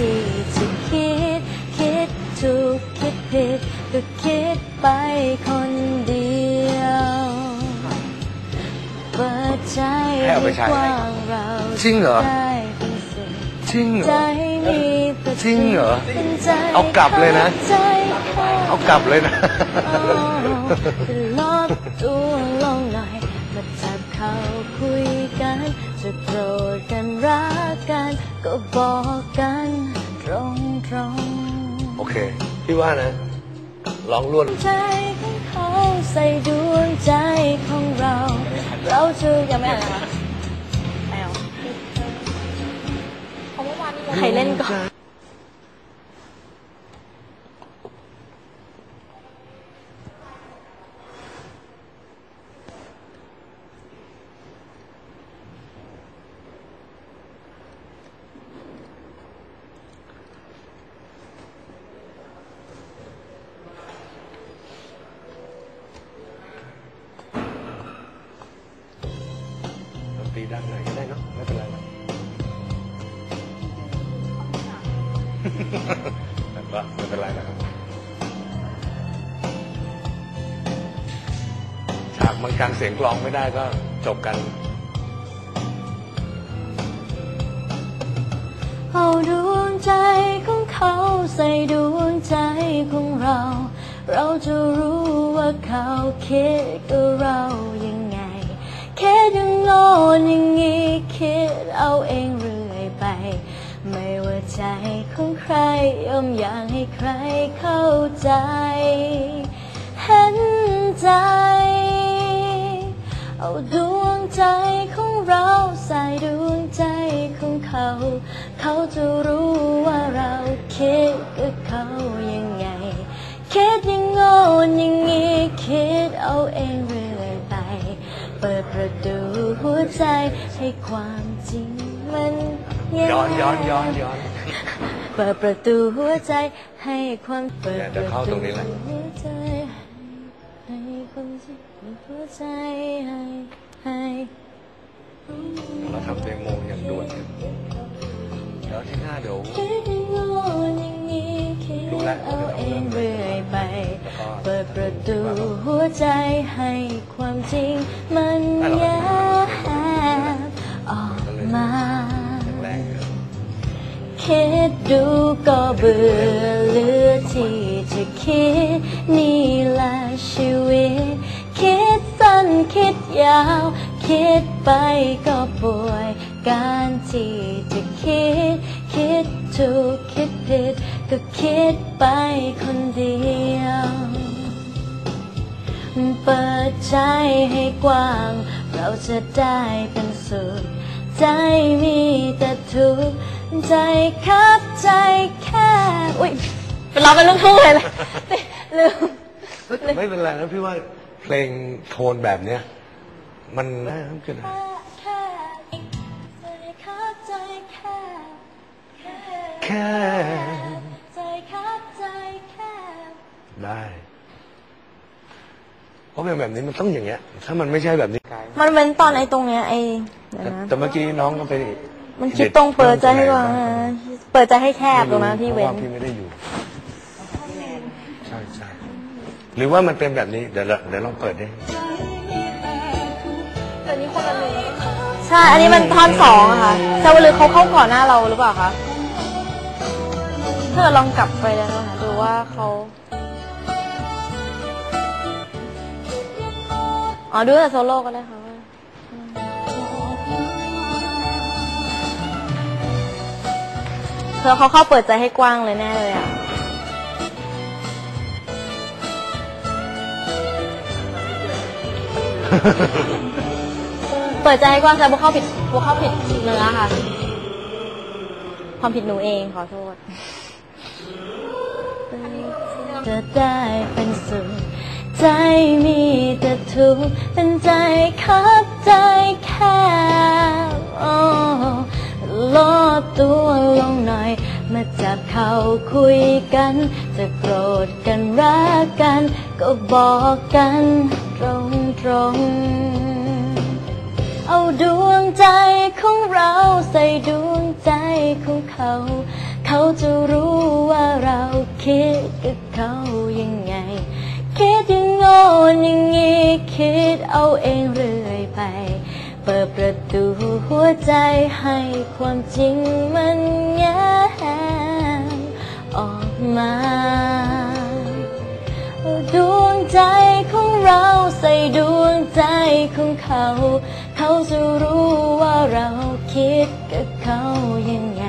ที่จะคิด คิดถูกคิดผิดก็คิดไปคนเดียว เปิดใจให้เอาไปให้ใช้กว้างเราจริงเหรอ ได้เป็นสิ่งจริงเหรใจอ มีแต่จริงเหรอเป็นใจเอากลับเลยนะ ใจแค่เอากลับเลยนะ จะลดตัวลงหน่อยมาจับเขาคุยกัน จะโกรธกันรักกัน ก็บอกกัน ตรงตรงโอเค พี่ว่านะ ลองล้วนๆใจของเขาใส่ดวงใจของเรา เราจะยังไม่อ่านนะคะไม่เอาใครเล่นก่อน ดนตรีด้านไหนก็ได้เนาะไม่เป็นไรหรอกแต่ว่าไม่เป็นไรนะครับฉากบางการเสียงกลองไม่ได้ก็จบกันเอาดวงใจของเขาใส่ดวงใจของเรา เราจะรู้ว่าเขาคิดกับเรายังไงคิด อยังโง่อย่างงี้คิดเอาเองเรื่อยไป ไม่ว่าใจของใครย่อมอยากให้ใครเข้าใจ เห็นใจ เอาดวงใจของเราใส่ดวงใจของเขา เขาจะรู้ว่าเราคิดกับเขายังไง คิดยังโง่อย่างงี้คิดเอาเองเรื่อย เปิดประตูหัวใจให้ความจริงมันแย้อนย้อนย้อนย้อน เปิดประตูหัวใจให้ความเปิดเนี่ยปเดี๋ยวระเข้าตตูรงนี้แหละหัวใจให้ความจริงหัวใจให้ให้เราทำเดโมอย่างด่วนเลยเดี๋ยวที่หน้าเดี๋ยวคิดอยังโง่อย่างงี้คิดรู้แล้วเอาเองเรื่อยไปแล้วก็เประตูหัวใจให้ความจริง มันไม่แยบออกมา คิดดูก็เบื่อเหลือที่จะคิด นี่แหละชีวิต คิดสั้นคิดยาว คิดไปก็ป่วย การที่จะคิด คิดถูกคิดผิด ก็คิดไปคนเดียว เปิดใจให้กว้าง เราจะได้เป็นสุขใจมีแต่ทุกข์ใจครับใจแค่อุ้ยเป็นเราเป็นลูกทุ่งเลยเลยลืมไม่เป็นไรนะพี่ว่าเพลงโทนแบบเนี้ยมันน่าขึ้นนะแค่ใจครับใจแค่แค่แค่ใจครับใจแค่ได้ เพราะเพลงแบบนี้มันต้องอย่างเงี้ย ถ้ามันไม่ใช่แบบนี้ มันเป็นตอนไอ้ตรงเนี้ยไอ้เดี๋ยวแต่นะแต่เมื่อกี้น้องก็ไปมันคิดตรงเปิดใจให้กว้างนะเปิดใจให้แคบตรงนั้นที่เพเว้ราะนว่าพี่ไม่ได้อยู่ ใช่ใช่หรือว่ามันเป็นแบบนี้ เดี๋ยวเราเดี๋ยวลองเปิดดิใช่ อันนี้มันท่อนสองอะค่ะชาวลือเขาเข้าก่อนหน้าเราหรือเปล่าคะถ้าเกิดลองกลับไปแล้วนะคะดูว่าเขา อ๋อดูแต่โซโล่ก็ได้ค่ะว่าเธอเขาเข้าเปิดใจให้กว้างเลยแน่เลยอะ เปิดใจให้กว้างใจบุกเข้าผิดบุกเข้าผิดเนื้อค่ะ ความผิดหนูเองขอโทษจะได้เป็นสุข ใจมีแต่ทุกข์เป็นใจคับใจแคบโอ้ลดตัวลงหน่อย มาจับเขาคุยกัน จะโกรธกันรักกัน ก็บอกกันตรงตรงเอาดวงใจของเราใส่ดวงใจของเขา เขาจะรู้ว่าเราคิดกับเขายัง โง่อย่างงี้คิดเอาเองเรื่อยไป เปิดประตูหัวใจให้ความจริงมันแย้มออกมาดวงใจของเราใส่ดวงใจของเขา เขาจะรู้ว่าเราคิดกับเขายังไง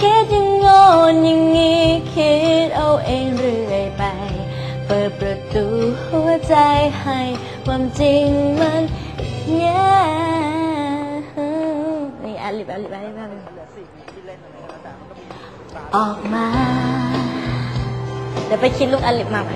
คิดยังโง่อย่างงี้คิดเอาเองเรื่อยไป เปิดประตูหัว ใจให้ความจริงมันแย้มนี่อันลิบอันลิบอันลิบอันลิบออกมา เดี๋ยวไปคิดลูกอันลิบมา